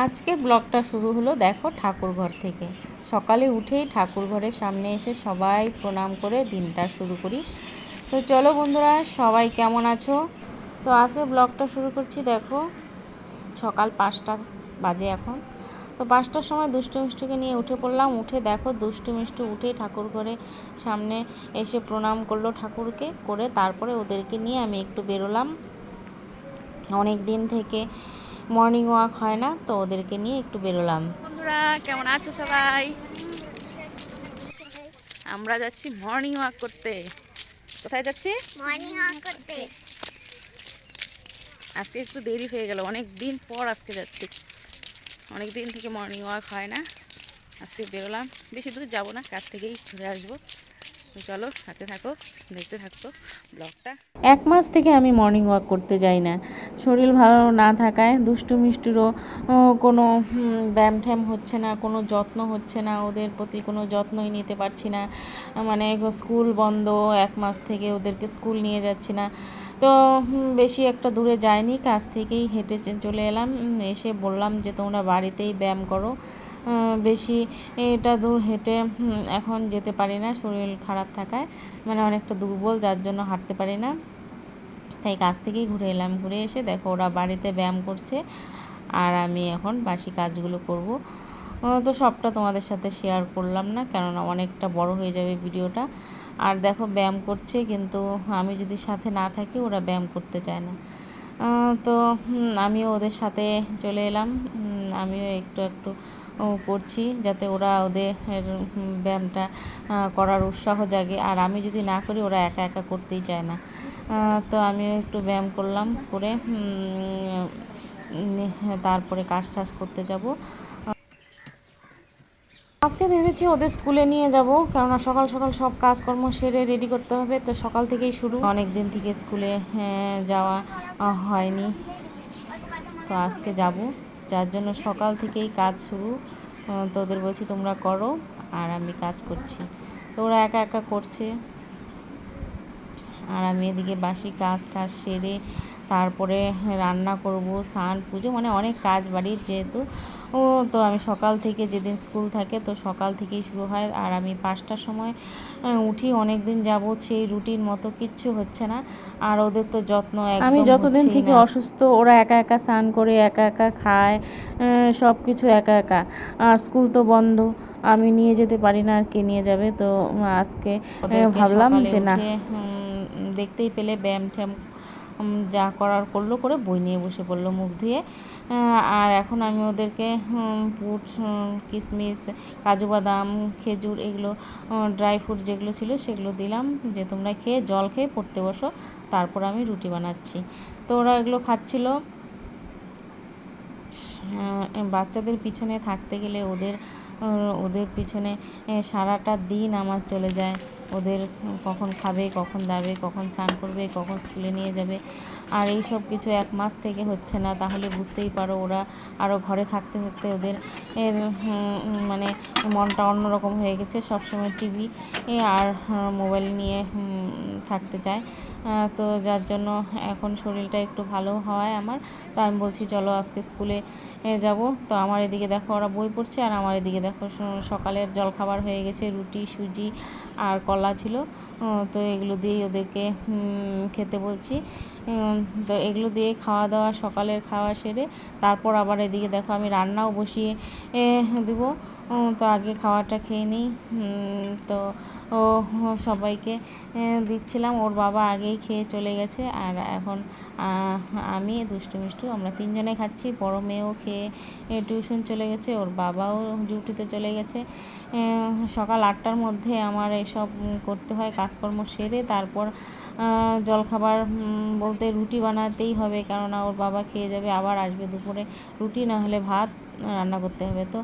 আজকের ব্লগটা শুরু হলো, দেখো ঠাকুর ঘর থেকে। সকালে উঠেই ঠাকুর ঘরের সামনে এসে সবাই প্রণাম করে দিনটা শুরু করি। তো চলো বন্ধুরা, সবাই কেমন আছো? তো আজকে ব্লগটা শুরু করছি, দেখো, সকাল পাঁচটা বাজে এখন। তো পাঁচটার সময় দুষ্টু মিষ্টুকে নিয়ে উঠে পড়লাম। উঠে দেখো, দুষ্টু মিষ্টু উঠে ঠাকুর ঘরে সামনে এসে প্রণাম করল ঠাকুরকে করে, তারপরে ওদেরকে নিয়ে আমি একটু বেরোলাম। অনেক দিন থেকে মর্নিং ওয়াক হয় না তো ওদেরকে নিয়ে একটু বেরোলাম। বন্ধুরা কেমন আছো সবাই? আমরা যাচ্ছি মর্নিং ওয়াক করতে। কোথায় যাচ্ছি? মর্নিং ওয়াক করতে। আজকে একটু দেরি হয়ে গেল অনেক দিন পর আজকে যাচ্ছি। অনেক দিন থেকে মর্নিং ওয়াক হয় না আজকে বেরোলাম। বেশি দূর যাব না কাছ থেকেই ঘুরে আসব। চলো সাথে থাকো, দেখতে থাকো ব্লগটা। এক মাস থেকে আমি মর্নিং ওয়াক করতে যাই না। শরীর ভালো না থাকায় দুষ্টু মিষ্টিরও কোনো ব্যায়াম ঠ্যাম হচ্ছে না, কোনো যত্ন হচ্ছে না, ওদের প্রতি কোনো যত্নই নিতে পারছি না। মানে স্কুল বন্ধ, এক মাস থেকে ওদেরকে স্কুল নিয়ে যাচ্ছি না। তো বেশি একটা দূরে যায়নি কাছ থেকেই হেঁটে চলে এলাম। এসে বললাম যে তোমরা বাড়িতেই ব্যায়াম করো। বেশি এটা দূর হেঁটে এখন যেতে পারি না, শরীর খারাপ থাকায় মানে অনেকটা দুর্বল, যার জন্য হাঁটতে পারি না। তাই কাছ থেকেই ঘুরে এলাম, ঘুরে এসে দেখো ওরা বাড়িতে ব্যায়াম করছে, আর আমি এখন বাসি কাজগুলো করব। তো সবটা তোমাদের সাথে শেয়ার করলাম না, কেননা অনেকটা বড় হয়ে যাবে ভিডিওটা। আর দেখো ব্যায়াম করছে, কিন্তু আমি যদি সাথে না থাকি, ওরা ব্যায়াম করতে চায় না। তো আমিও ওদের সাথে চলে এলাম। আমিও একটু একটু করছি যাতে ওরা ওদের ব্যায়ামটা করার উৎসাহ জাগে। আর আমি যদি না করি ওরা একা একা করতেই চায় না। তো আমিও একটু ব্যায়াম করলাম করে তারপরে কাজ টাজ করতে যাব। আজকে ভেবেছি ওদের স্কুলে নিয়ে যাব কেননা সকাল সকাল সব কাজকর্ম সেরে রেডি করতে হবে। তো সকাল থেকেই শুরু। অনেক দিন থেকে স্কুলে হ্যাঁ, যাওয়া হয়নি। তো আজকে যাব। যার জন্য সকাল থেকেই কাজ শুরু। তোদের বলছি তোমরা করো, আর আমি কাজ করছি। তো ওরা একা একা করছে? আর আমি এদিকে বাসি কাজ টাজ সেরে তারপরে রান্না করব স্নান পুজো মানে অনেক কাজ বাড়ির যেহেতু। ও তো আমি সকাল থেকে যেদিন স্কুল থাকে তো সকাল থেকেই শুরু হয়। আর আমি পাঁচটার সময় উঠি। অনেক দিন যাবৎ সেই রুটিন মতো কিচ্ছু হচ্ছে না। আর ওদের তো যত্ন আমি যতদিন থেকে অসুস্থ ওরা একা একা স্নান করে একা একা খায় সব কিছু একা একা। আর স্কুল তো বন্ধ। আমি নিয়ে যেতে পারি না আর কে নিয়ে যাবে। তো আজকে ভাবলাম যে না। দেখতেই পেলে ব্যায়াম উম, যা করার করল করে বই নিয়ে বসে পড়ল মুখ ধুয়ে। আর এখন আমি ওদেরকে বুট কিশমিশ কাজু বাদাম খেজুর এগুলো ড্রাই ফ্রুট যেগুলো ছিল সেগুলো দিলাম। যে তোমরা খেয়ে জল খেয়ে পড়তে বসো। তারপর আমি রুটি বানাচ্ছি। তো ওরা এগুলো খাচ্ছিল। বাচ্চাদের পিছনে থাকতে গেলে ওদের ওদের পিছনে সারাটা দিন আমার চলে যায়। ওদের কখন খাবে, কখন দাবে কখন স্নান করবে, কখন স্কুলে নিয়ে যাবে। আর এই সব কিছু এক মাস থেকে হচ্ছে না, তাহলে বুঝতেই পারো ওরা আরও ঘরে থাকতে থাকতে ওদের এর মানে মনটা অন্যরকম হয়ে গেছে। সবসময় টিভি আর মোবাইল নিয়ে থাকতে চায়। তো যার জন্য এখন শরীরটা একটু ভালো হওয়ায় আমার। তো আমি বলছি, চলো আজকে স্কুলে যাব। তো আমার এদিকে দেখো ওরা বই পড়ছে, আর আমার এদিকে দেখো সকালের জলখাবার হয়ে গেছে, রুটি, সুজি আর কলা ছিল তো এগুলো দিয়েই ওদেরকে খেতে বলছি। তো এগুলো দিয়ে খাওয়া দাওয়া, সকালের খাওয়া সেরে তারপর আবার এদিকে দেখো আমি রান্নাও বসিয়ে দিব। তো আগে খাওয়াটা খেয়ে নিই। তো ও সবাইকে দিচ্ছিলাম। ওর বাবা আগেই খেয়ে চলে গেছে। আর এখন আমি, দুষ্টু মিষ্টু, আমরা তিনজনে খাচ্ছি। বড় মেয়েও খেয়ে টিউশন চলে গেছে। ওর বাবাও ডিউটিতে চলে গেছে। সকাল আটটার মধ্যে আমার এসব করতে হয়, কাজকর্ম সেরে তারপর জলখাবার বলতে রুটি বানাতেই হবে। কেননা ওর বাবা খেয়ে যাবে, আবার আসবে দুপুরে। রুটি না হলে ভাত রান্না করতে হবে। তো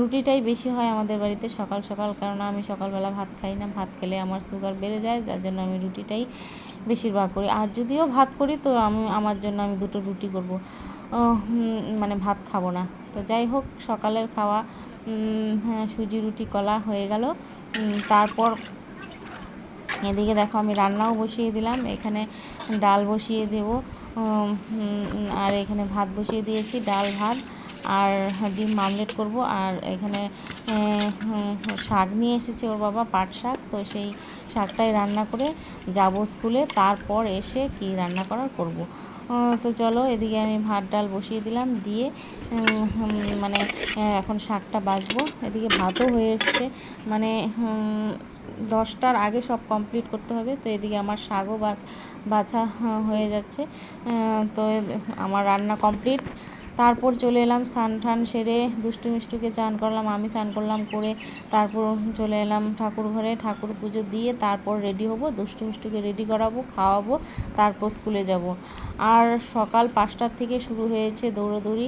রুটিটাই বেশি হয় আমাদের বাড়িতে সকাল সকাল। কারণ আমি সকালবেলা ভাত খাই না ভাত খেলে আমার সুগার বেড়ে যায় যার জন্য আমি রুটিটাই বেশিরভাগ করি। আর যদিও ভাত করি তো আমি আমার জন্য আমি দুটো রুটি করব। মানে ভাত খাব না। তো যাই হোক সকালের খাওয়া হ্যাঁ, সুজি রুটি কলা হয়ে গেল। তারপর এদিকে দেখো আমি রান্নাও বসিয়ে দিলাম। এখানে ডাল বসিয়ে দেব। আর এখানে ভাত বসিয়ে দিয়েছি ডাল ভাত। আর ডিম মামলেট করব। আর এখানে শাক নিয়ে এসেছে ওর বাবা, পাট শাক। তো সেই শাকটাই রান্না করে যাব স্কুলে। তারপর এসে কি রান্না করার করব। তো চলো, এদিকে আমি ভাত ডাল বসিয়ে দিলাম। দিয়ে মানে এখন শাকটা বাছবো এদিকে ভাতও হয়ে এসছে। মানে দশটার আগে সব কমপ্লিট করতে হবে। তো এদিকে আমার শাকও বাছা হয়ে যাচ্ছে। তো আমার রান্না কমপ্লিট। তারপর চলে এলাম স্নান টান সেরে দুষ্টু মিষ্টুকে চান করলাম, আমি স্নান করলাম করে তারপর চলে এলাম ঠাকুর ঘরে। ঠাকুর পুজো দিয়ে তারপর রেডি হব, দুষ্টু মিষ্টুকে রেডি করাবো, খাওয়াবো, তারপর স্কুলে যাব। আর সকাল পাঁচটার থেকে শুরু হয়েছে দৌড়োদৌড়ি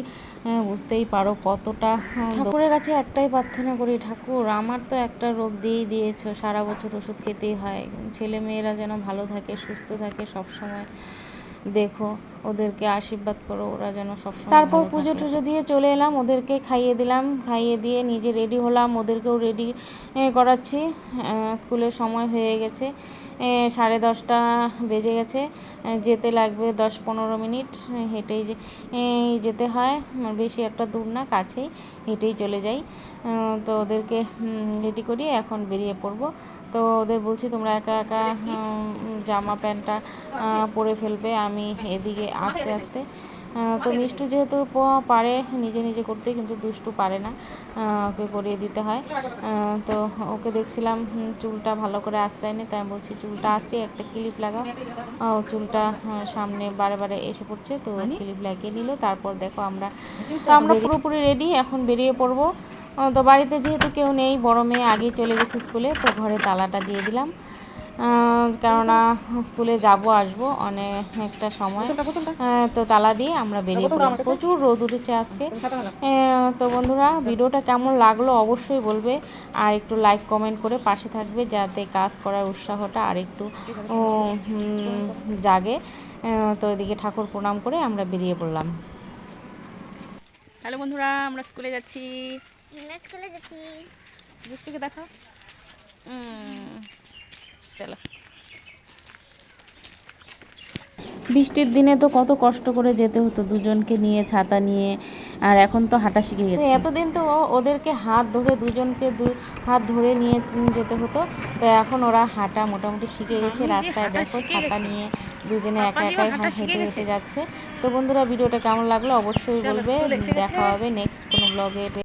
বুঝতেই পারো কতটা ঠাকুরের কাছে একটাই প্রার্থনা করি, ঠাকুর আমার তো একটা রোগ দিয়েই দিয়েছ, সারা বছর ওষুধ খেতেই হয়। ছেলে মেয়েরা যেন ভালো থাকে, সুস্থ থাকে সব সময় দেখো ওদেরকে আশীর্বাদ করো ওরা যেন সবসময় তারপর পুজো টুজো দিয়ে চলে এলাম ওদেরকে খাইয়ে দিলাম খাইয়ে দিয়ে নিজে রেডি হলাম ওদেরকেও রেডি করাচ্ছি। স্কুলের সময় হয়ে গেছে সাড়ে দশটা বেজে গেছে যেতে লাগবে দশ পনেরো মিনিট হেঁটেই যে যেতে হয় বেশি একটা দূর না কাছেই হেঁটেই চলে যাই। তো ওদেরকে রেডি করি এখন বেরিয়ে পড়ব। তো ওদের বলছি তোমরা একা একা জামা প্যান্টটা পরে ফেলবে আমি এদিকে আস্তে আস্তে। তো মিষ্টু যেহেতু পারে নিজে নিজে করতে কিন্তু দুষ্টু পারে না। ওকে করিয়ে দিতে হয়। তো ওকে দেখছিলাম চুলটা ভালো করে আশ্রয় নেই তাই আমি বলছি চুলটা আসছে একটা ক্লিপ লাগাও। চুলটা সামনে বারে বারে এসে পড়ছে তো ক্লিপ লাগিয়ে নিল। তারপর দেখো আমরা তো আমরা পুরোপুরি রেডি এখন বেরিয়ে পড়ব। তো বাড়িতে যেহেতু কেউ নেই বড় মেয়ে আগেই চলে গেছে স্কুলে তো ঘরে তালাটা দিয়ে দিলাম। কেননা স্কুলে যাব আসব অনেক একটা সময় তো তালা দিয়ে আমরা বেরিয়ে পড়লাম। প্রচুর রোদ উঠেছে আজকে। তো বন্ধুরা ভিডিওটা কেমন লাগল অবশ্যই বলবে। আর একটু লাইক কমেন্ট করে পাশে থাকবে যাতে কাজ করার উৎসাহটা আর একটু জাগে। তো এদিকে ঠাকুর প্রণাম করে আমরা বেরিয়ে পড়লাম। হ্যালো বন্ধুরা আমরা স্কুলে যাচ্ছি। স্কুলে যাচ্ছি। দুষ্টুকে দেখো উম, চলো। বৃষ্টির দিনে তো কত কষ্ট করে যেতে হতো দুজনকে নিয়ে ছাতা নিয়ে আর এখন তো হাঁটা শিখে গেছে। এতদিন তো ও- ওদেরকে হাত ধরে দুজনকে দু হাত ধরে নিয়ে যেতে হতো। তো এখন ওরা হাঁটা মোটামুটি শিখে গেছে রাস্তায় দেখো ছাতা নিয়ে দুজনে একা একাই হেঁটে হেঁটে যাচ্ছে। তো বন্ধুরা ভিডিওটা কেমন লাগল অবশ্যই বলবে। দেখা হবে নেক্সট কোনো ব্লগে